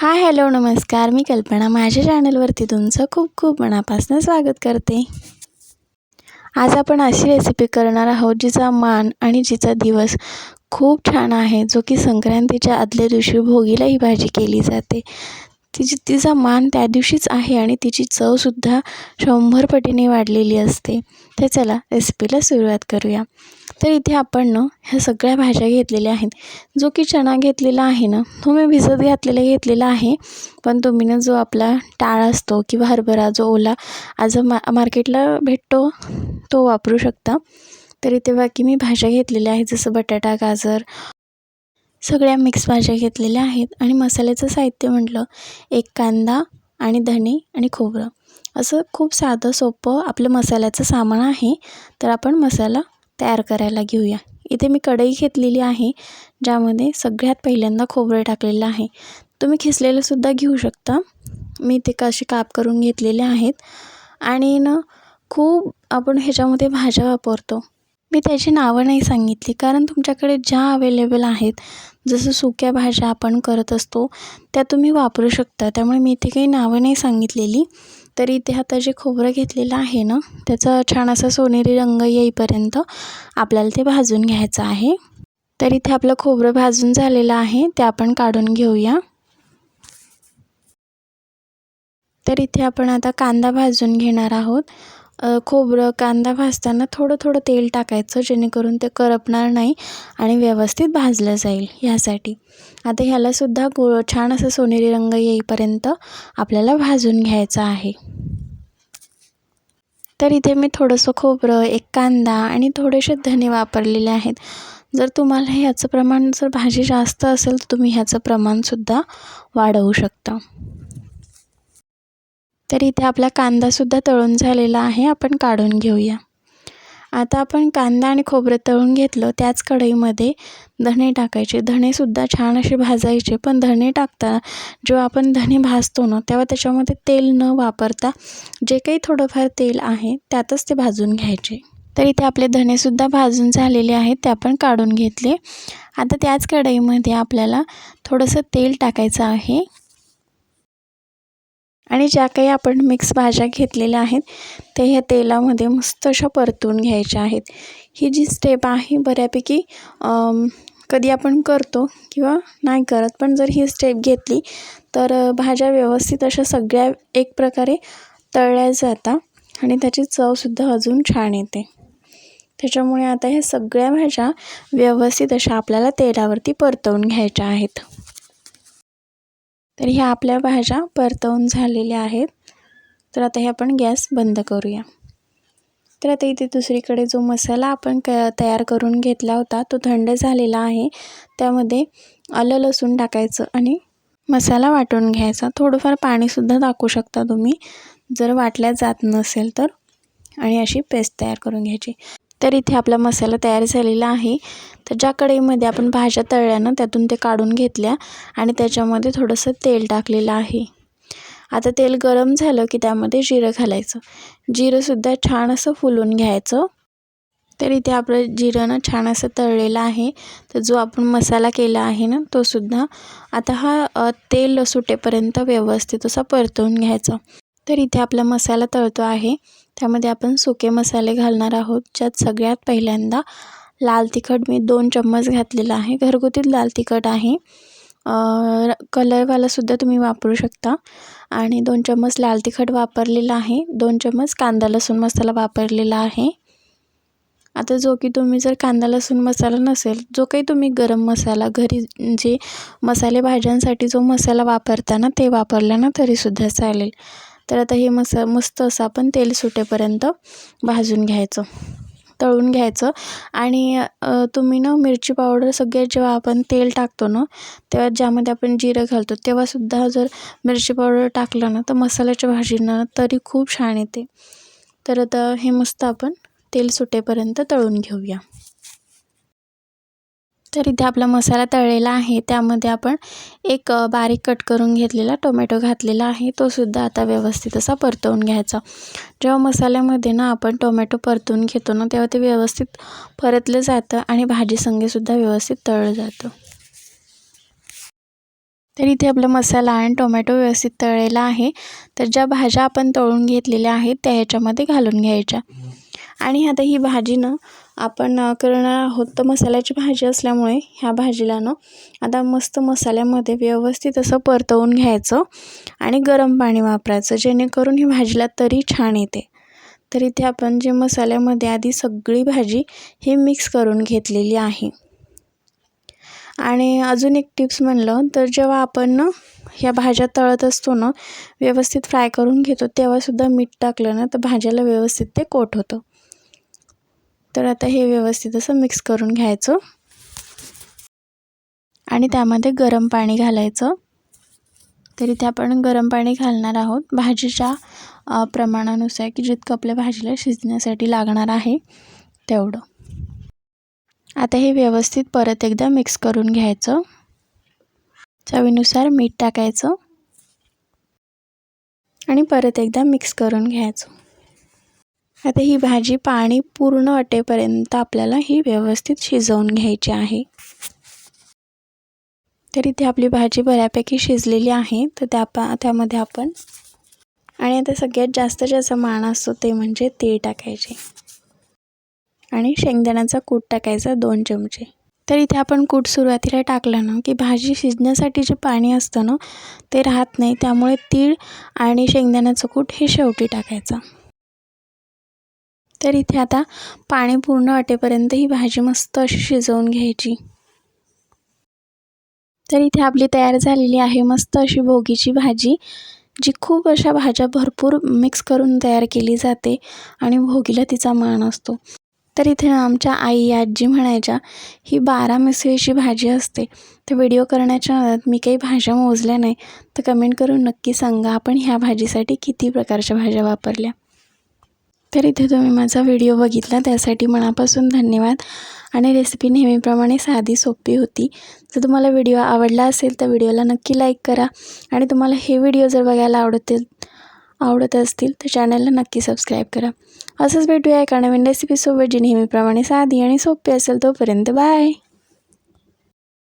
Hi hello नमस्कार. मी कल्पना. माझ्या चॅनलवरती तुमचं खूप खूप मनापासून स्वागत करते. आज आपण अशी रेसिपी करणार आहोत जिचा मान आणि जिचा दिवस खूप छान आहे जो की संक्रांतीच्या आदल्या दिवशी भोगीला ही भाजी केली जाते. तिची तिचा मान त्या दिवशीच आहे आणि तिची चवसुद्धा शंभर पटीने वाढलेली असते. तर चला रेसिपीला सुरुवात करूया. तर इथे आपण ना ह्या सगळ्या भाज्या घेतलेल्या आहेत. जो की चणा घेतलेला आहे ना तो मी भिजत घातलेला घेतलेला आहे. पण तुम्ही ना जो आपला टाळ असतो किंवा हरभरा जो ओला आज मा मार्केटला भेटतो तो वापरू शकता. तर इथे बाकी मी भाज्या घेतलेल्या आहेत जसं बटाटा गाजर सगळ्या मिक्स भाज्या घेतलेल्या आहेत. आणि मसाल्याचं साहित्य म्हटलं एक कांदा आणि धणे आणि खोबरं. असं खूप साधं सोपं आपलं मसाल्याचं सामान आहे. तर आपण मसाला तयार करायला घेऊया. इथे मी कढई घेतलेली आहे ज्यामध्ये सगळ्यात पहिल्यांदा खोबरं टाकलेलं आहे. तुम्ही खिसलेलंसुद्धा घेऊ शकता. मी ते कसे काप करून घेतलेले आहेत. आणि ना खूप आपण ह्याच्यामध्ये भाज्या वापरतो. मी त्याची नावं नाही सांगितली कारण तुमच्याकडे ज्या अवेलेबल आहेत जसं सुक्या भाज्या आपण करत असतो त्या तुम्ही वापरू शकता. त्यामुळे मी इथे काही नावं नाही सांगितलेली. तर इथे आता जे खोबरं घेतलेलं आहे ना त्याचा छान असा सोनेरी रंग येईपर्यंत आपल्याला ते भाजून घ्यायचं आहे. तर इथे आपलं खोबरं भाजून झालेलं आहे ते आपण काढून घेऊया. तर इथे आपण आता कांदा भाजून घेणार आहोत. खोबरं कांदा भाजताना थोडं थोडं तेल टाकायचं जेणेकरून ते करपणार नाही आणि व्यवस्थित भाजलं जाईल ह्यासाठी. आता ह्यालासुद्धा गो छान असं सोनेरी रंग येईपर्यंत आपल्याला भाजून घ्यायचं आहे. तर इथे मी थोडंसं खोबरं एक कांदा आणि थोडेसे धने वापरलेले आहेत. जर तुम्हाला ह्याचं प्रमाण जर भाजी जास्त असेल तर तुम्ही ह्याचं प्रमाणसुद्धा वाढवू शकता. तर इथे आपला कांदासुद्धा तळून झालेला आहे. आपण काढून घेऊया. आता आपण कांदा आणि खोबरं तळून घेतलं. त्याच कढईमध्ये धणे टाकायचे. धणेसुद्धा छान असे भाजायचे. पण धणे टाकता जेव्हा आपण धणे भाजतो ना तेव्हा त्याच्यामध्ये तेल न वापरता जे काही थोडंफार तेल आहे त्यातच ते भाजून घ्यायचे. तर इथे आपले धणेसुद्धा भाजून झालेले आहेत. ते आपण काढून घेतले. आता त्याच कढईमध्ये आपल्याला थोडंसं तेल टाकायचं आहे. आणि ज्या काही आपण मिक्स भाज्या घेतलेल्या आहेत ते ह्या तेलामध्ये मस्त अशा परतून घ्यायच्या आहेत. ही जी स्टेप आहे बऱ्यापैकी कधी आपण करतो किंवा नाही करत पण जर ही स्टेप घेतली तर भाज्या व्यवस्थित अशा सगळ्या एक प्रकारे तळल्या जातात आणि त्याची चवसुद्धा अजून छान येते. त्याच्यामुळे आता ह्या सगळ्या भाज्या व्यवस्थित अशा आपल्याला तेलावरती परतवून घ्यायच्या आहेत. तर ह्या आपल्या भाज्या परतवून झालेल्या आहेत. तर आता हे आपण गॅस बंद करूया. तर आता इथे दुसरीकडे जो मसाला आपण क तयार करून घेतला होता तो थंड झालेला आहे. त्यामध्ये आलं लसूण टाकायचं आणि मसाला वाटून घ्यायचा. थोडंफार पाणीसुद्धा टाकू शकता तुम्ही. जर वाटल्या जात नसेल तर. आणि अशी पेस्ट तयार करून घ्यायची. तर इथे आपला मसाला तयार झालेला आहे. तर ज्या कढईमध्ये आपण भाज्या तळल्या ना त्यातून ते काढून घेतल्या आणि त्याच्यामध्ये थोडंसं तेल टाकलेलं आहे. आता तेल गरम झालं की त्यामध्ये जिरं घालायचं. जिरंसुद्धा छान असं फुलून घ्यायचं. तर इथे आपलं जिरं ना छान असं तळलेलं आहे. तर जो आपण मसाला केला आहे ना तोसुद्धा आता हा तेल सुटेपर्यंत व्यवस्थित असा परतवून घ्यायचा. तर इथे आपला मसाला तळतो आहे. त्यामध्ये आपण सुके मसाले घालणार आहोत ज्यात सगळ्यात पहिल्यांदा लाल तिखट मी दोन चम्मच घातलेला आहे. घरगुतीत लाल तिखट आहे. कलरवालासुद्धा तुम्ही वापरू शकता. आणि दोन चम्मच लाल तिखट वापरलेला आहे. दोन चम्मच कांदा लसूण मसाला वापरलेला आहे. आता जो की तुम्ही जर कांदा लसूण मसाला नसेल जो काही तुम्ही गरम मसाला घरी जे मसाले भाज्यांसाठी जो मसाला वापरता ना ते वापरला ना तरीसुद्धा चालेल. तर आता हे मसा मस्त असं आपण तेल सुटेपर्यंत भाजून घ्यायचं. तळून घ्यायचं. आणि तुम्ही ना मिरची पावडर सगळ्यात जेव्हा आपण तेल टाकतो ना तेव्हा ज्यामध्ये आपण जिरं घालतो तेव्हासुद्धा जर मिरची पावडर टाकलं ना तर मसाल्याच्या भाजीनं तरी खूप छान येते. तर आता हे मस्त आपण तेल सुटेपर्यंत तळून घेऊया. तर इथे आपला मसाला तळलेला आहे. त्यामध्ये आपण एक बारीक कट करून घेतलेला टोमॅटो घातलेला आहे. तो सुद्धा आता व्यवस्थित असा परतवून घ्यायचा. जेव्हा मसाल्यामध्ये ना आपण टोमॅटो परतून घेतो ना तेव्हा ते व्यवस्थित परतलं जातं आणि भाजी संगेसुद्धा व्यवस्थित तळलं जातं. तर इथे आपला मसाला आणि टोमॅटो व्यवस्थित तळलेला आहे. तर ज्या भाज्या आपण तळून घेतलेल्या आहेत त्या ह्याच्यामध्ये घालून घ्यायच्या. आणि आता ही भाजी ना आपण करणार आहोत. तर मसाल्याची भाजी असल्यामुळे ह्या भाजीला ना आता मस्त मसाल्यामध्ये व्यवस्थित असं परतवून घ्यायचं आणि गरम पाणी वापरायचं जेणेकरून ही भाजीला तरी छान येते. तर इथे आपण जे मसाल्यामध्ये आधी सगळी भाजी ही मिक्स करून घेतलेली आहे. आणि अजून एक टिप्स म्हणलं तर जेव्हा आपण ना ह्या भाज्या तळत असतो ना व्यवस्थित फ्राय करून घेतो तेव्हासुद्धा मीठ टाकलं ना तर भाज्याला व्यवस्थित ते कोट होतं. तर आता हे व्यवस्थित असं मिक्स करून घ्यायचं. आणि त्यामध्ये गरम पाणी घालायचं. तर इथे आपण गरम पाणी घालणार आहोत. भाजीच्या प्रमाणानुसार की जितकं आपल्या भाजीला शिजण्यासाठी लागणार आहे तेवढं. आता हे व्यवस्थित परत एकदा मिक्स करून घ्यायचं. चवीनुसार मीठ टाकायचं. आणि परत एकदा मिक्स करून घ्यायचं. आता ही भाजी पाणी पूर्ण अटेपर्यंत आपल्याला ही व्यवस्थित शिजवून घ्यायची आहे. तर इथे आपली भाजी बऱ्यापैकी शिजलेली आहे तर त्या पा त्यामध्ये आपण आणि आता सगळ्यात जास्त ज्याचा मान असतो ते म्हणजे तेल टाकायचे. आणि शेंगदाण्याचा कूट टाकायचा दोन चमचे. तर इथे आपण कूट सुरुवातीला टाकलं ना की भाजी शिजण्यासाठी जे पाणी असतं ना ते राहत नाही त्यामुळे तीळ आणि शेंगदाण्याचं कूट हे शेवटी टाकायचं. तर इथे आता पाणी पूर्ण वाटेपर्यंत ही भाजी मस्त अशी शिजवून घ्यायची. तर इथे आपली तयार झालेली आहे मस्त अशी भोगीची भाजी जी खूप अशा भाज्या भरपूर मिक्स करून तयार केली जाते आणि भोगीला तिचा मान असतो. तर इथे आमच्या आई आजी म्हणायच्या ही बारा मिसळीची भाजी असते. तर व्हिडिओ करण्याच्या मी काही भाज्या मोजल्या नाही. तर कमेंट करून नक्की सांगा आपण ह्या भाजीसाठी किती प्रकारच्या भाज्या वापरल्या? तर इथे तुम्ही माझा व्हिडिओ बघितला त्यासाठी मनापासून धन्यवाद. आणि रेसिपी नेहमीप्रमाणे साधी सोपी होती. जर तुम्हाला व्हिडिओ आवडला असेल तर व्हिडिओला नक्की लाईक करा. आणि तुम्हाला हे व्हिडिओ जर बघायला आवडतील आवडत असतील तर चॅनलला नक्की सबस्क्राईब करा. असंच भेटूया एका नवीन रेसिपीसोबत जी नेहमीप्रमाणे साधी आणि सोपी असेल तोपर्यंत. बाय